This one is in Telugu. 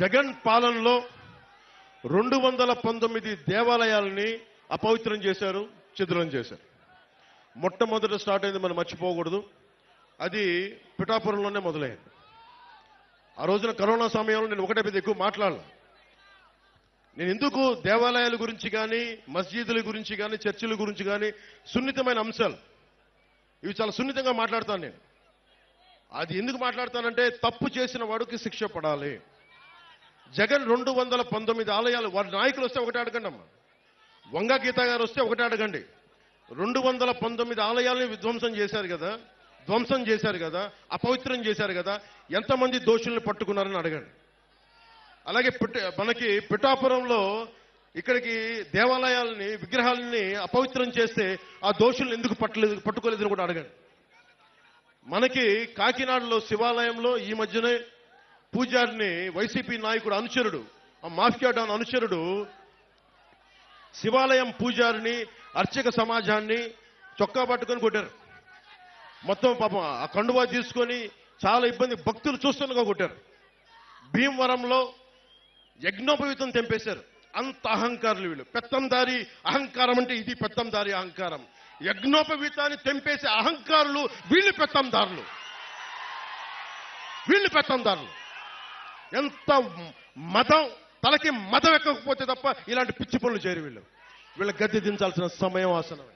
జగన్ పాలనలో రెండు వందల పంతొమ్మిది దేవాలయాలని అపవిత్రం చేశారు చిద్రం చేశారు. మొట్టమొదట స్టార్ట్ అయింది మనం మర్చిపోకూడదు. అది పిఠాపురంలోనే మొదలైంది. ఆ రోజున కరోనా సమయంలో నేను ఒకటే పెద్ద ఎక్కువ మాట్లాడాల. నేను ఎందుకు దేవాలయాల గురించి కానీ మస్జిదుల గురించి కానీ చర్చిల గురించి కానీ సున్నితమైన అంశాలు ఇవి చాలా సున్నితంగా మాట్లాడతాను నేను. అది ఎందుకు మాట్లాడతానంటే తప్పు చేసిన వాడికి శిక్ష పడాలి. జగన్ రెండు వందల పంతొమ్మిది ఆలయాలు వారి నాయకులు వస్తే ఒకటే అడగండి అమ్మా. వంగ గీత గారు వస్తే ఒకటే అడగండి. రెండు వందల పంతొమ్మిది ఆలయాలని విధ్వంసం చేశారు కదా ధ్వంసం చేశారు కదా అపవిత్రం చేశారు కదా ఎంతమంది దోషుల్ని పట్టుకున్నారని అడగండి. అలాగే మనకి పిఠాపురంలో ఇక్కడికి దేవాలయాలని విగ్రహాలని అపవిత్రం చేస్తే ఆ దోషుల్ని ఎందుకు పట్టలేదు పట్టుకోలేదని కూడా అడగండి. మనకి కాకినాడలో శివాలయంలో ఈ మధ్యనే పూజారిని వైసీపీ నాయకుడు అనుచరుడు ఆ మాఫియా డాన్ అనుచరుడు శివాలయం పూజారిని అర్చక సమాజాన్ని చొక్కా పట్టుకొని కొట్టారు. మొత్తం పాపం ఆ కండువా తీసుకొని చాలా ఇబ్బంది భక్తులు చూస్తుండగా కొట్టారు. భీమవరంలో యజ్ఞోపవీతం తెంపేశారు. అంత అహంకారులు వీళ్ళు. పెత్తందారి అహంకారం అంటే ఇది పెత్తందారి అహంకారం. యజ్ఞోపవీతాన్ని తెంపేసే అహంకారులు వీళ్ళు పెత్తందారులు వీళ్ళు పెత్తందారులు ఎంత మతం తలకి మతం ఎక్కకపోతే తప్ప ఇలాంటి పిచ్చి పనులు చేరి వీళ్ళు. వీళ్ళ గద్దె దించాల్సిన సమయం ఆసనం